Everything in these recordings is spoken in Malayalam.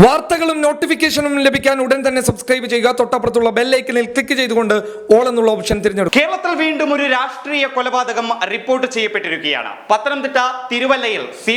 വാർത്തകളും നോട്ടിഫിക്കേഷനും ലഭിക്കാൻ ഉടൻ തന്നെ സബ്സ്ക്രൈബ് ചെയ്യുക. തൊട്ടപ്പുറത്തുള്ള ബെല്ലൈക്കനിൽ ക്ലിക്ക് ചെയ്തുകൊണ്ട് ഓൾ എന്നുള്ള ഓപ്ഷൻ തിരഞ്ഞെടുക്കും കേരളത്തിൽ വീണ്ടും ഒരു രാഷ്ട്രീയ കൊലപാതകം റിപ്പോർട്ട് ചെയ്യപ്പെട്ടിരിക്കുകയാണ്. പത്തനംതിട്ട തിരുവല്ലയിൽ സി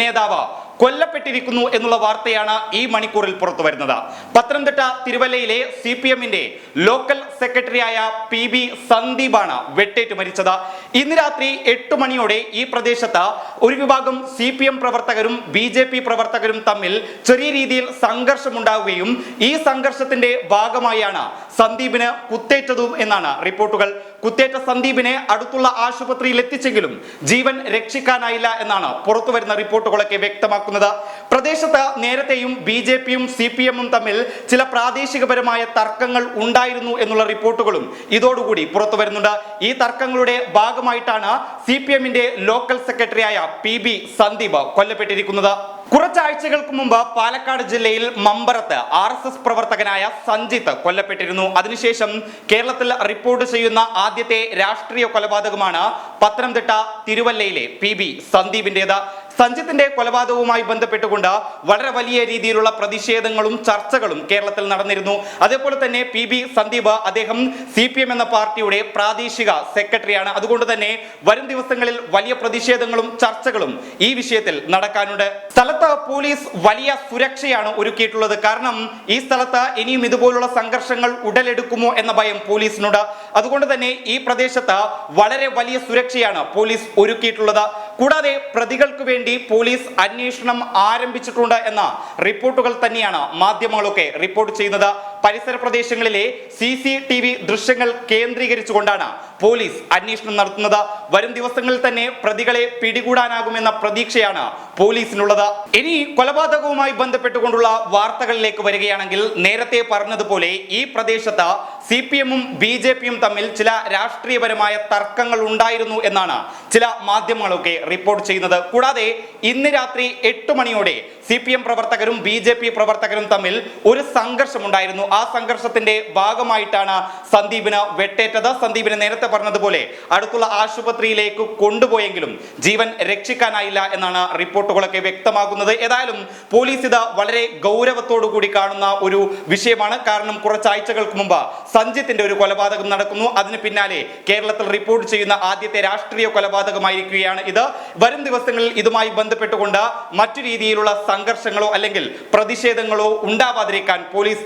നേതാവ് കൊല്ലപ്പെട്ടിരിക്കുന്നു എന്നുള്ള വാർത്തയാണ് ഈ മണിക്കൂറിൽ പുറത്തു വരുന്നത്. പത്തനംതിട്ട തിരുവല്ലയിലെ സി പി എമ്മിന്റെ ലോക്കൽ സെക്രട്ടറിയായ പി ബി സന്ദീപാണ് വെട്ടേറ്റ് മരിച്ചത്. ഇന്ന് രാത്രി എട്ട് മണിയോടെ ഈ പ്രദേശത്ത് ഒരു വിഭാഗം സി പി എം പ്രവർത്തകരും ബി ജെ പി പ്രവർത്തകരും തമ്മിൽ ചെറിയ രീതിയിൽ സംഘർഷമുണ്ടാവുകയും ഈ സംഘർഷത്തിന്റെ ഭാഗമായാണ് സന്ദീപിന് കുത്തേറ്റതും എന്നാണ് റിപ്പോർട്ടുകൾ. കുത്തേറ്റ സന്ദീപിനെ അടുത്തുള്ള ആശുപത്രിയിൽ എത്തിച്ചെങ്കിലും ജീവൻ രക്ഷിക്കാനായില്ല എന്നാണ് പുറത്തുവരുന്ന റിപ്പോർട്ടുകളൊക്കെ വ്യക്തമാക്കുന്നത്. പ്രദേശത്ത് നേരത്തെയും ബി ജെ പിയും സി പി എമ്മും തമ്മിൽ ചില പ്രാദേശികപരമായ തർക്കങ്ങൾ ഉണ്ടായിരുന്നു എന്നുള്ള റിപ്പോർട്ടുകളും ഇതോടുകൂടി പുറത്തു വരുന്നുണ്ട് ഈ തർക്കങ്ങളുടെ ഭാഗമായിട്ടാണ് സി പി എമ്മിന്റെ ലോക്കൽ സെക്രട്ടറിയായ പി ബി സന്ദീപ് കൊല്ലപ്പെട്ടിരിക്കുന്നത്. കുറച്ചാഴ്ചകൾക്ക് മുമ്പ് പാലക്കാട് ജില്ലയിൽ മമ്പറത്ത് ആർ എസ് എസ് പ്രവർത്തകനായ സഞ്ജിത്ത് കൊല്ലപ്പെട്ടിരുന്നു. അതിനുശേഷം കേരളത്തിൽ റിപ്പോർട്ട് ചെയ്യുന്ന ആദ്യത്തെ രാഷ്ട്രീയ കൊലപാതകമാണ് പത്തനംതിട്ട തിരുവല്ലയിലെ പി ബി സന്ദീപിന്റേത്. സഞ്ജിത്തിന്റെ കൊലപാതകവുമായി ബന്ധപ്പെട്ടുകൊണ്ട് വളരെ വലിയ രീതിയിലുള്ള പ്രതിഷേധങ്ങളും ചർച്ചകളും കേരളത്തിൽ നടന്നിരുന്നു. അതേപോലെ തന്നെ പി ബി സന്ദീപ് അദ്ദേഹം സി പി എം എന്ന പാർട്ടിയുടെ പ്രാദേശിക സെക്രട്ടറിയാണ്. അതുകൊണ്ട് തന്നെ വരും ദിവസങ്ങളിൽ വലിയ പ്രതിഷേധങ്ങളും ചർച്ചകളും ഈ വിഷയത്തിൽ നടക്കാനുണ്ട്. സ്ഥലത്ത് പോലീസ് വലിയ സുരക്ഷയാണ് ഒരുക്കിയിട്ടുള്ളത്. കാരണം ഈ സ്ഥലത്ത് ഇനിയും ഇതുപോലുള്ള സംഘർഷങ്ങൾ ഉടലെടുക്കുമോ എന്ന ഭയം പോലീസിനുണ്ട്. അതുകൊണ്ട് തന്നെ ഈ പ്രദേശത്ത് വളരെ വലിയ സുരക്ഷയാണ് പോലീസ് ഒരുക്കിയിട്ടുള്ളത്. കൂടാതെ പ്രതികൾക്ക് വേണ്ടി പോലീസ് അന്വേഷണം ആരംഭിച്ചിട്ടുണ്ട് എന്ന റിപ്പോർട്ടുകൾ തന്നെയാണ് മാധ്യമങ്ങളൊക്കെ റിപ്പോർട്ട് ചെയ്യുന്നത്. പരിസര പ്രദേശങ്ങളിലെ സി സി ടി വി ദൃശ്യങ്ങൾ കേന്ദ്രീകരിച്ചുകൊണ്ടാണ് പോലീസ് അന്വേഷണം നടത്തുന്നത്. വരും ദിവസങ്ങളിൽ തന്നെ പ്രതികളെ പിടികൂടാനാകുമെന്ന പ്രതീക്ഷയാണ് പോലീസിനുള്ളത്. ഇനി കൊലപാതകവുമായി ബന്ധപ്പെട്ടുകൊണ്ടുള്ള വാർത്തകളിലേക്ക് വരികയാണെങ്കിൽ നേരത്തെ പറഞ്ഞതുപോലെ ഈ പ്രദേശത്ത് സി പി എമ്മും ബി ജെ പിയും തമ്മിൽ ചില രാഷ്ട്രീയപരമായ തർക്കങ്ങൾ ഉണ്ടായിരുന്നു എന്നാണ് ചില മാധ്യമങ്ങളൊക്കെ റിപ്പോർട്ട് ചെയ്യുന്നത്. കൂടാതെ ഇന്ന് രാത്രി എട്ട് മണിയോടെ സി പി എം പ്രവർത്തകരും ബി ജെ പി പ്രവർത്തകരും തമ്മിൽ ഒരു സംഘർഷമുണ്ടായിരുന്നു. ആ സംഘർഷത്തിന്റെ ഭാഗമായിട്ടാണ് സന്ദീപിന് വെട്ടേറ്റത്. സന്ദീപിന് നേരത്തെ പറഞ്ഞതുപോലെ അടുത്തുള്ള ആശുപത്രിയിലേക്ക് കൊണ്ടുപോയെങ്കിലും ജീവൻ രക്ഷിക്കാനായില്ല എന്നാണ് റിപ്പോർട്ടുകളൊക്കെ വ്യക്തമാകുന്നത്. ഏതായാലും പോലീസ് ഇത് വളരെ ഗൗരവത്തോടു കൂടി കാണുന്ന ഒരു വിഷയമാണ്. കാരണം കുറച്ചാഴ്ചകൾക്ക് മുമ്പ് സഞ്ജിത്തിന്റെ ഒരു കൊലപാതകം നടക്കുന്നു. അതിന് പിന്നാലെ കേരളത്തിൽ റിപ്പോർട്ട് ചെയ്യുന്ന ആദ്യത്തെ രാഷ്ട്രീയ കൊലപാതകമായിരിക്കുകയാണ് ഇത്. വരും ദിവസങ്ങളിൽ ഇതുമായി ബന്ധപ്പെട്ടുകൊണ്ട് മറ്റു രീതിയിലുള്ള സംഘർഷങ്ങളോ അല്ലെങ്കിൽ പ്രതിഷേധങ്ങളോ ഉണ്ടാവാതിരിക്കാൻ പോലീസ്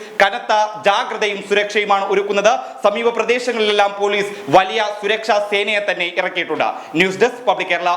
കനത്ത ജാഗ്രതയും സുരക്ഷയുമാണ് ഒരുക്കുന്നത്. സമീപ പ്രദേശങ്ങളിലെല്ലാം പോലീസ് വലിയ സുരക്ഷാ സേനയെ തന്നെ ഇറക്കിയിട്ടുണ്ട്. News desk public Kerala.